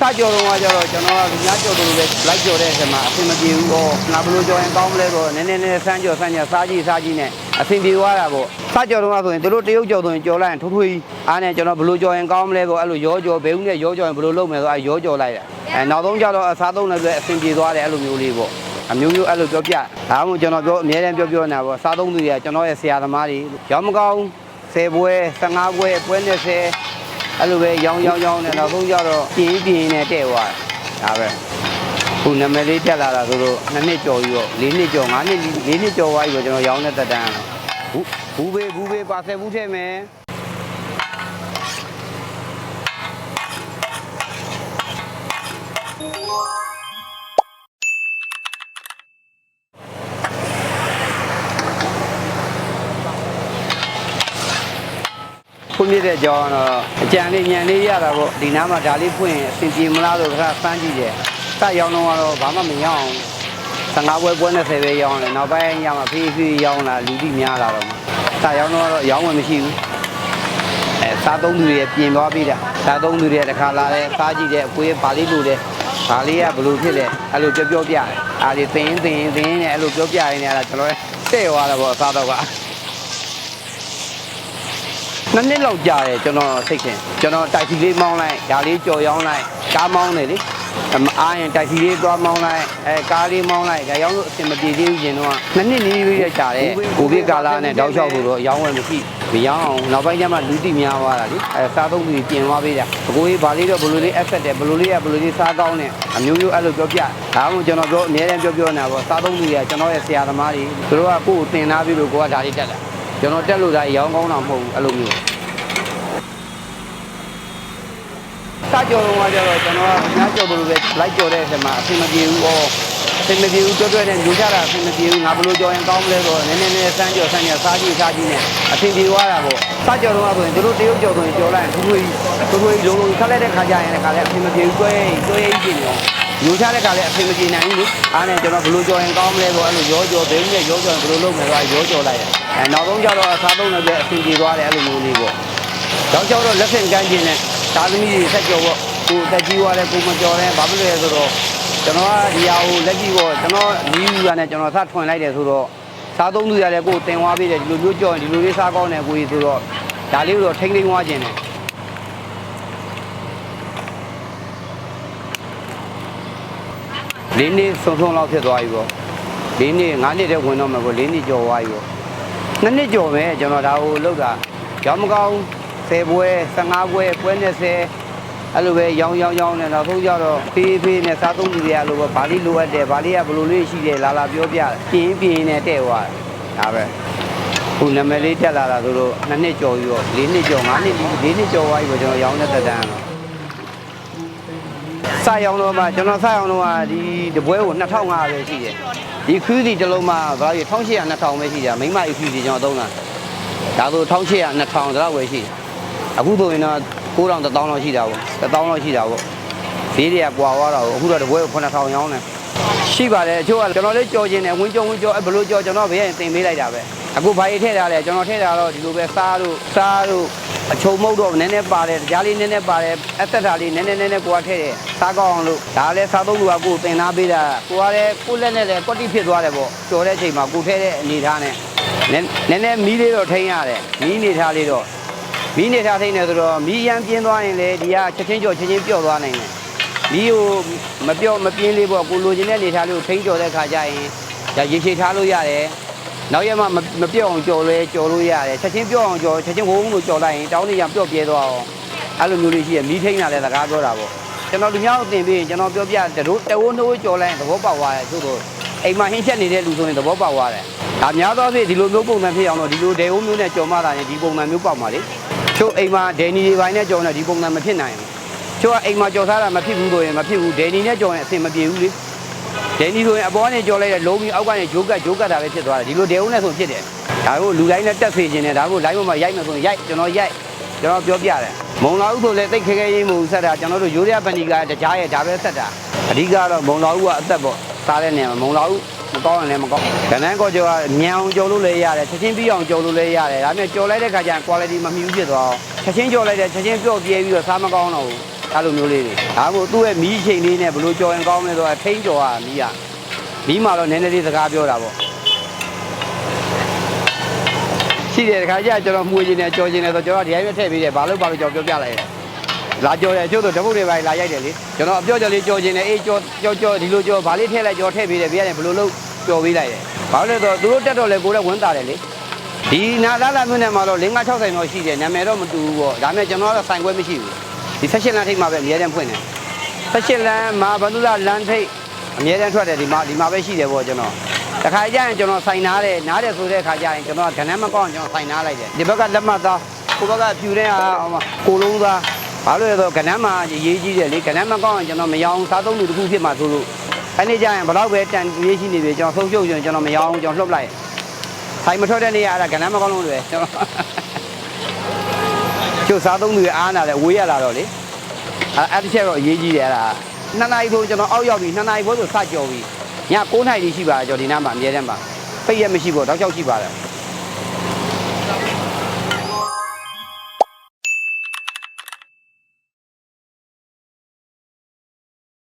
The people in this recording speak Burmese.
စကြော်တော့ကကြတော့ကျွန်တော်ကလူများကြော်လို့ပဲလိုက်ကြော်တဲ့အချိန်မှာအဆင်မပြေဘူးဟောငါဘယ်လိုကြော်ရင်ကောင်းမလဲဆိုတော့နည်းနည်းနည်းဆန်းကြော်ဆန်းကြော်စားကြည့်စားကြည့်နဲ့အဆင်ပြေသွားတာပေါ့စကြော်တော့ကဆိုရင်တို့တရုတ်ကြော်ဆိုရင်ကြော်လိုက်ရင်ထိုးထွေးအားနဲ့ကျွန်တော်ဘယ်လိုကြော်ရင်ကောင်းမလဲဆိုအဲ့လိုရောကြော်ဘဲဦးနဲ့ရောကြော်ရင်ဘယ်လိုလုပ်မလဲဆိုအဲ့ရောကြော်လိုက်တာအဲနောက်ဆုံးကြတော့အစားသုံးလည်းပဲအဆင်ပြေသွားတယ်အဲ့လိုမျိုးလေးပေါ့အမျိုးမျိုးအဲ့လိုပြောပြဒါမှမဟုတ်ကျွန်တော်ပြောအများတန်းပြောပြောနေတာပေါ့စားသုံးသူတွေကကျွန်တော်ရဲ့ဆရာသမားတွေရောင်းမကောင်း10ပွဲ15ပွဲပွဲ20 အဲ့လိုပဲရောင်းရောင်းရောင်းနဲ့နောက်ဆုံးကြတော့ပြင်းပြင်းနဲ့တဲ့သွားတာဒါပဲခုနာမည်လေးတက်လာတာဆိုတော့နှစ်နှစ်ကျော်ပြီးတော့၄နှစ်ကျော်၅နှစ်၄နှစ်ကျော်သွားပြီပေါ့ကျွန်တော်ရောင်းတဲ့တက်တန်းဘူးဘူးဘေးဘူးဘေးပါဆယ်ဘူးထဲမယ် ဖွင့်ပြတဲ့အကြောင်းကတော့အကြံလေးညံလေးရတာပေါ့ဒီနားမှာဒါလေးဖွင့်ရင်အဆင်ပြေမလားလို့ခါစမ်းကြည့်တယ်စရောင်းတော့ကတော့ဘာမှမရောင်းအောင်15ပွဲပွဲ20ပဲရောင်းတယ်နောက်ပိုင်းရမှာဖေးဖေးရောင်းလာလူတိများလာတော့မှာစရောင်းတော့ကတော့ရောင်းဝင်မရှိဘူးအဲစားသုံးသူတွေပြင်သွားပြီးတာစားသုံးသူတွေတခါလာတယ်စားကြည့်တယ်အကွေးဘာလေးလိုတယ်ဘာလေးကဘယ်လိုဖြစ်လဲအဲ့လိုပြောပြောပြတယ်အားဒီသင်သင်သင်နဲ့အဲ့လိုပြောပြရင်းနဲ့အဲ့ဒါကျွန်တော်တဲ့သွားတာပေါ့အစားတော့က နှစ်နှစ်လောက်ကြာတယ်ကျွန်တော်စိတ်ခင်ကျွန်တော်တိုက်စီလေးမောင်းလိုက်ဒါလေးကြော်ရောင်းလိုက်ကားမောင်းတယ်လေအမအားရင်တိုက်စီလေးသွားမောင်းလိုက်အဲကားလေးမောင်းလိုက်ဒါရောင်းလို့အဆင်မပြေသေးဘူးရှင်တော့နှစ်နှစ်နီးနီးလေးကြာတယ်ကိုဗစ်ကာလနဲ့တောက်လျှောက်လို့တော့ရောင်းဝယ်မရှိမရောင်းအောင်နောက်ပိုင်းကျမှလူတိများသွားတာလေအဲစားသုံးသူပြင်သွားပေးတာအကိုကြီးဗာလေးတော့ဘလိုလေးအဆက်တယ်ဘလိုလေးကဘလိုလေးစားကောင်းတယ်အမျိုးမျိုးအဲ့လိုပြောပြဒါမှမဟုတ်ကျွန်တော်ပြောအများတန်းပြောပြောနေတာပေါ့စားသုံးသူတွေကကျွန်တော်ရဲ့ဆရာသမားတွေသူတို့ကကိုယ့်ကိုသင်သားပြီးလို့ကိုကဒါလေးတက်တာ ကျွန်တော်တက်လို့ဒါရောင်းကောင်းတာမဟုတ်ဘူးအဲ့လိုမျိုးစကြော်တော့ကကြတော့ကျွန်တော်ကညာကြော်လို့ပဲလိုက်ကြော်တဲ့အချိန်မှာအဆင်မပြေဘူးဩအဆင်မပြေဘူးတွတ်တွတ်နဲ့ညူကြတာအဆင်မပြေဘူးငါဘယ်လိုကြော်ရင်ကောင်းမလဲဆိုတော့နည်းနည်းနည်းစမ်းကြော်စမ်းကြော်စားကြည့်စားကြည့်နဲ့အဆင်ပြေသွားတာပေါ့စကြော်တော့ကဆိုရင်တို့တရုတ်ကြော်ဆိုရင်ကြော်လိုက်ရင်ထူးထူးကြီးထူးထူးကြီးလုံးလုံးခက်လိုက်တဲ့ခါကျရင်လည်းခါလည်းအဆင်မပြေဘူးတွဲတွဲကြီးနေအောင်ညူချတဲ့ခါလည်းအဆင်မပြေနိုင်ဘူးလေအားနဲ့ကျွန်တော်ဘယ်လိုကြော်ရင်ကောင်းမလဲဆိုအဲ့လိုရောကြော်ဘိန်းနဲ့ရောကြော်ဘယ်လိုလုပ်မလဲဆိုရောကြော်လိုက်တယ် အဲနောက်ဆုံးကျတော့အစားသုံးလည်းပဲအဆင်ပြေသွားတယ်အဲ့လိုမျိုးလေးပေါ့တော့ကြောက်တော့လက်ဆင့်ကမ်းခြင်းနဲ့သားသမီးတွေဆက်ကြော်ပေါ့ကိုတက်ကြီးသွားတယ်ကိုမကြော်တယ်ဘာဖြစ်လဲဆိုတော့ကျွန်တော်ကဒီဟာကိုလက်ကြီးပေါ့ကျွန်တော်နီးယူရနဲ့ကျွန်တော်စထွင်လိုက်တယ်ဆိုတော့စားသုံးသူရတယ်ကိုတင်သွားပေးတယ်ဒီလိုမျိုးကြော်ရင်ဒီလိုလေးစားကောင်းတယ်ကိုကြီးဆိုတော့ဒါလေးကိုတော့ထိမ့်ထိမ့်သွားခြင်းနဲ့လေးနှစ်ဆုံးဆုံးလောက်ဖြစ်သွားပြီပေါ့လေးနှစ်ငါးနှစ်တည်းဝင်တော့မှာပေါ့လေးနှစ်ကျော်သွားပြီပေါ့ နှစ်နှစ်ကျော်ပဲကျွန်တော်ဒါကိုလောက်တာရောင်းမကောင်း10ပွဲ15ပွဲပွဲ20အဲ့လိုပဲရောင်းရောင်းရောင်းနဲ့နောက်ဆုံးကြတော့ဖေးဖေးနဲ့စားသုံးသူတွေကလို့ပဲဗာလေးလိုအပ်တယ်ဗာလေးကဘယ်လိုလေးရှိတယ်လာလာပြောပြပြင်းပြင်းနဲ့တဲ့သွားဒါပဲခုနာမည်လေးတက်လာတာဆိုတော့နှစ်နှစ်ကျော်ပြီးတော့၄နှစ်ကျော်၅နှစ်၄နှစ်ကျော်သွားပြီပေါ့ကျွန်တော်ရောင်းတဲ့သက်တမ်းတော့စရောင်းတော့မှကျွန်တော်စရောင်းတော့ဒီတပွဲကို2500ပဲရှိတယ် ဒီခူးစီတစ်လုံးမှဗာကြီး1800 2000ပဲရှိတာမိမအခူးစီကျွန်တော်သုံးတာဒါဆို1800 2000တော့ပဲရှိအခုဆိုရင်တော့9000 1000လောက်ရှိတာပေါ့1000လောက်ရှိတာပေါ့ဈေးတွေကကွာသွားတာပေါ့အခုတော့တပွဲကို9000ရောင်းတယ် ရှိပါတယ်အချို့ကကျွန်တော်လေးကြော်ခြင်းနဲ့ဝင်းကြော်ဝင်းကြော်အဲဘလို့ကြော်ကျွန်တော်ဘေးရင်တင်ပေးလိုက်တာပဲအခုဘာကြီးထည့်ထားလဲကျွန်တော်ထည့်ထားတော့ဒီလိုပဲစားတို့စားတို့အချုံမုတ်တော့နည်းနည်းပါတယ်ကြားလေးနည်းနည်းပါတယ်အသက်တာလေးနည်းနည်းနည်းနည်းကိုကထည့်တယ်စားကောင်းအောင်လို့ဒါလည်းစားသုံးလူကကိုတင်သားပေးတာကိုကလည်းကိုလက်နဲ့လည်းကွက်တိဖြစ်သွားတယ်ပေါ့ကြော်တဲ့အချိန်မှာကိုထည့်တဲ့အနေထားနဲ့နည်းနည်းနည်းမီးလေးတော့ထိန်းရတယ်မီးနေထားလေးတော့မီးနေထားထိန်းတယ်ဆိုတော့မီးရမ်းပြင်းသွားရင်လေဒီကချက်ချင်းကြော်ချက်ချင်းပြော့သွားနိုင်တယ် မီးကိုမပြော့မပြင်းလေးပေါ့ကိုလိုချင်တဲ့နေထားလေးကိုထိန်းကြော်တဲ့ခါကျရင်ဒါရေရှည်ထားလို့ရတယ်နောက်ရက်မှမမပြော့အောင်ကြော်လဲကြော်လို့ရတယ်ချက်ချင်းပြော့အောင်ကြော်ချက်ချင်းဝုန်းလို့ကြော်လိုက်ရင်တောင်းနေရပြော့ပြဲသွားအောင်အဲ့လိုမျိုးလေးရှိရမီးထိန်းတာလည်းစကားပြောတာပေါ့ကျွန်တော်လူများကိုတင်ပြီးရင်ကျွန်တော်ပြောပြတရိုးတဝိုးနှိုးကြော်လိုက်ရင်သဘောပေါက်သွားတယ်သို့တော့အိမ်မှာဟင်းချက်နေတဲ့လူဆိုရင်သဘောပေါက်သွားတယ်ဒါများသောအားဖြင့်ဒီလိုမျိုးပုံစံဖြစ်အောင်တော့ဒီလိုဒေဝမျိုးနဲ့ကြော်မတာရင်ဒီပုံစံမျိုးပေါက်ပါလေချို့အိမ်မှာဒယ်နီတွေပိုင်းနဲ့ကြော်နေဒီပုံစံမဖြစ်နိုင်ဘူးချို့ ကအိမ်မှာကြော်စားတာမဖြစ်ဘူးဆိုရင်မဖြစ်ဘူးဒယ်နီနဲ့ကြော်ရင်အဆင်မပြေဘူးလေဒယ်နီဆိုရင်အပေါ်ကနေကြော်လိုက်တဲ့လုံးပြီးအောက်ကနေဂျိုးကတ်ဂျိုးကတ်တာပဲဖြစ်သွားတယ်ဒီလိုဒေဝနဲ့ဆိုဖြစ်တယ်ဒါကိုလူတိုင်းနဲ့တက်ဖေခြင်းနဲ့ဒါကို line ပေါ်မှာရိုက်မယ်ဆိုရင်ရိုက်ကျွန်တော်ရိုက်ကျွန်တော်ပြောပြတယ်မုံလာဥဆိုလည်းတိတ်ခဲခဲရင်းမဟုတ်ဆက်တာကျွန်တော်တို့ရိုးရပဏီကတကြားရဲ့ဒါပဲဆက်တာအဓိကတော့မုံလာဥကအသက်ပေါ့စားတဲ့နေရာမှာမုံလာဥမကောင်းရင်လည်းမကောင်း။ကနန်းကောကျော်ကမြန်အောင်ကြော်လို့လည်းရတယ်ချက်ချင်းပြီးအောင်ကြော်လို့လည်းရတယ်။ဒါပေမဲ့ကြော်လိုက်တဲ့ခါကျရင် quality မမှီဘူးဖြစ်သွားအောင်။ချက်ချင်းကြော်လိုက်တဲ့ချက်ချင်းပြော့ပြဲပြီးတော့စားမကောင်းတော့ဘူး အဲ့လိုမျိုးလေးတွေဒါမှမဟုတ်သူ့ရဲ့မီးချိန်လေးနဲ့ဘယ်လိုကြော်ရင်ကောင်းမလဲဆိုတော့ထိန်းကြော်ရမီးရမီးမှာတော့နည်းနည်းလေးစကားပြောတာပေါ့ရှိတယ်တခါကျကျွန်တော်မှုချင်းနဲ့ကြော်ချင်းနဲ့ဆိုကျွန်တော်ဒီတိုင်းပဲထည့်ပေးတယ်ဘာလို့ဘာလို့ကြော်ပြောပြလိုက်တယ်လာကြော်တယ်ကျို့တော့တပုတ်တွေပါလာရိုက်တယ်လေကျွန်တော်အပြောကြော်လေးကြော်ချင်းနဲ့အေးကြော်ကြော်ကြော်ဒီလိုကြော်ဘာလေးထည့်လိုက်ကြော်ထည့်ပေးတယ်ပြရတယ်ဘယ်လိုလုပ်ကြော်ပေးလိုက်တယ်ဘာလို့လဲဆိုတော့သူတို့တက်တော့လေကိုယ်လည်းဝန်တာတယ်လေဒီနာလာလာမြို့နယ်မှာတော့5 6ဆိုင်တော့ရှိတယ်နာမည်တော့မတူဘူးပေါ့ဒါပေမဲ့ကျွန်တော်ကတော့ဆိုင်ခွဲမရှိဘူး ဒီ16လမ်းထိပ်မှာပဲအများတန်းဖွင့်တယ်16လမ်းမှာဘန္ဒူလာလမ်းထိပ်အများတန်းထွက်တယ်ဒီမှာဒီမှာပဲရှိတယ်ပေါ့ကျွန်တော်တခါကျရင်ကျွန်တော်ဆိုင်နားတယ်နားတယ်ဆိုတဲ့ခါကျရင်ကျွန်တော်ကကဏ္ဍမကောင်းကျွန်တော်ဆိုင်နားလိုက်တယ်ဒီဘက်ကလက်မှတ်သားကိုဘက်ကပြူတဲ့ဟာဟိုမှာကိုလုံးသားဘာလို့လဲဆိုတော့ကဏ္ဍမှာရေးကြီးတယ်လေကဏ္ဍမကောင်းရင်ကျွန်တော်မရောင်းစားသုံးလူတစ်ခုဖြစ်မှာဆိုလို့အဲ့ဒီကျရင်ဘယ်တော့ပဲတန်ရေးရှိနေပြီကျွန်တော်ဆုံးရှုပ်ရင်ကျွန်တော်မရောင်းကျွန်တော်လှုပ်လိုက်ဆိုင်မထွက်တဲ့နေ့ကအဲ့ဒါကဏ္ဍမကောင်းလုံးတွေကျွန်တော် ကျုပ်စားသုံးသူအားနာတယ်ဝေးရလာတော့လေအဲ့အဲ့တစ်ချက်တော့အရေးကြီးတယ်အဲ့ဒါနှစ်နာရီဆိုကျွန်တော်အောက်ရောက်ပြီနှစ်နာရီဘိုးဆိုစကြော်ပြီည9နာရီရှိပါတယ်ကျွန်တော်ဒီနားမှာအများတန်းပါပိတ်ရမရှိဘူးတော့တောက်ချောက်ရှိပါတယ်